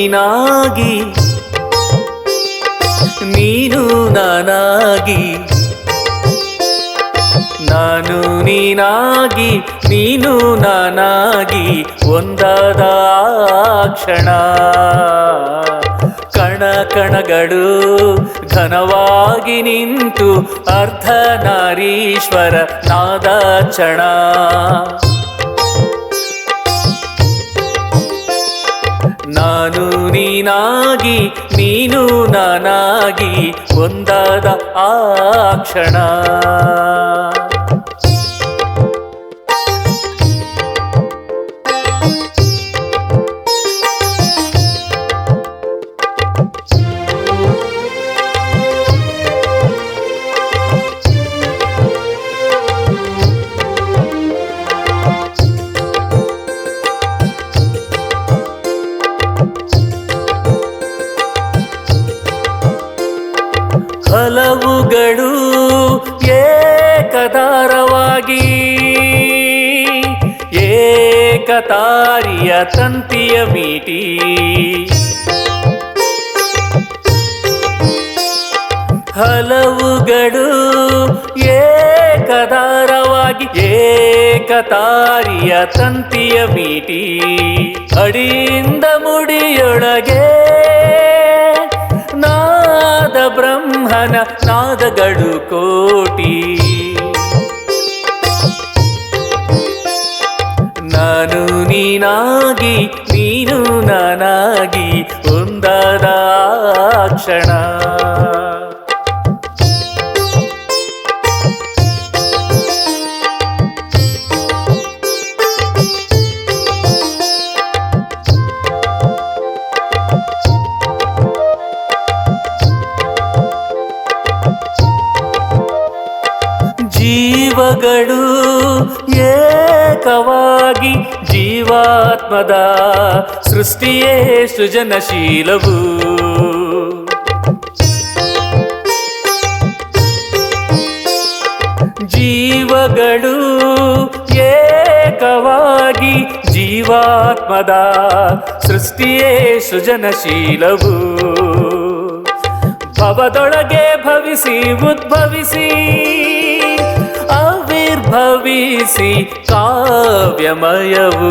ನೀನಾಗಿ, ನೀನು ನಾನಾಗಿ, ನಾನು ನೀನಾಗಿ, ನೀನು ನಾನಾಗಿ, ಒಂದಾದ ಕ್ಷಣ. ಕಣ ಕಣಗಳು ಘನವಾಗಿ ನಿಂತು ಅರ್ಧನಾರೀಶ್ವರ ನಾದ ಚಣ ನಾನು ನೀನಾಗಿ ನೀನು ನಾನಾಗಿ ಒಂದಾದ ಆ ಕ್ಷಣ. ಹಲವುಗಳು ಏಕದಾರವಾಗಿ ಏಕತಾರಿಯ ತಂತಿಯ ಮೀಟಿ ಹಲವುಗಳು ಏಕದಾರವಾಗಿ ಏಕತಾರಿಯ ತಂತಿಯ ಮೀಟಿ ಅಡಿಯಿಂದ ಮುಡಿಯೊಳಗೆ ಬ್ರಹ್ಮನ ನಾದಗಳು ಕೋಟಿ. ನಾನು ನೀನಾಗಿ ನೀನು ನಾನಾಗಿ ಒಂದಾದ ಕ್ಷಣ. ಜೀವಗಳು ಏಕವಾಗಿ ಜೀವಾತ್ಮದ ಸೃಷ್ಟಿಯೇ ಸೃಜನಶೀಲವು. ಜೀವಗಳು ಏಕವಾಗಿ ಜೀವಾತ್ಮದ ಸೃಷ್ಟಿಯೇ ಸೃಜನಶೀಲವು. ಭವದೊಳಗೆ ಭವಿಸಿ ಉದ್ಭವಿಸಿ భవిసి కావ్యమయవు.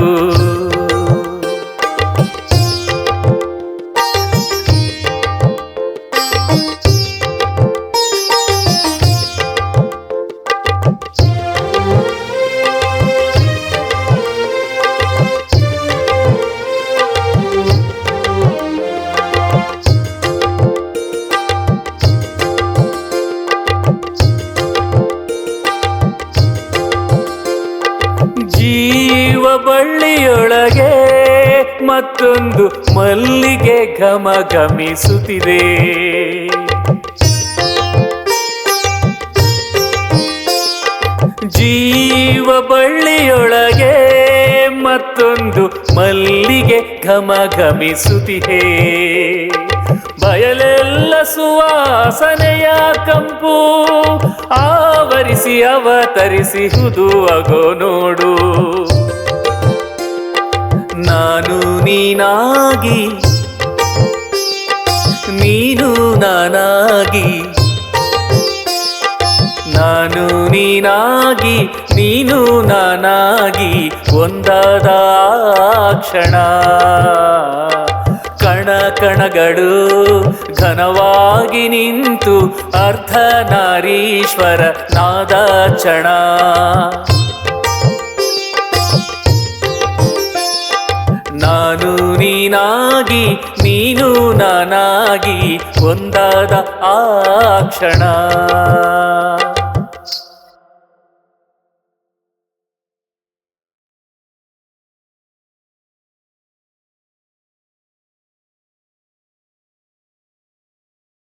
ಜೀವ ಬಳ್ಳಿಯೊಳಗೆ ಮತ್ತೊಂದು ಮಲ್ಲಿಗೆ ಘಮ ಘಮಿಸುತ್ತಿದೆ ಜೀವ ಬಳ್ಳಿಯೊಳಗೆ ಮತ್ತೊಂದು ಮಲ್ಲಿಗೆ ಘಮ ಘಮಿಸುತ್ತಿದೆ ಬಯಲೆಲ್ಲ ಸುವಾಸನೆಯ ಕಂಪು. ಆವರಿಸಿ ಅವತರಿಸಿ ಹುದುವಗೋ ನೋಡು. ನಾನು ನೀನಾಗಿ, ನೀನು ನಾನಾಗಿ. ನಾನು ನೀನಾಗಿ, ನೀನು ನಾನಾಗಿ, ಒಂದಾದ ಕ್ಷಣ. ಕಣಗಳು ಘನವಾಗಿ ನಿಂತು ಅರ್ಧನಾರೀಶ್ವರ ನಾದ ಚಣ ನಾನು ನೀನಾಗಿ ನೀನು ನಾನಾಗಿ ಒಂದಾದ ಆ ಕ್ಷಣ.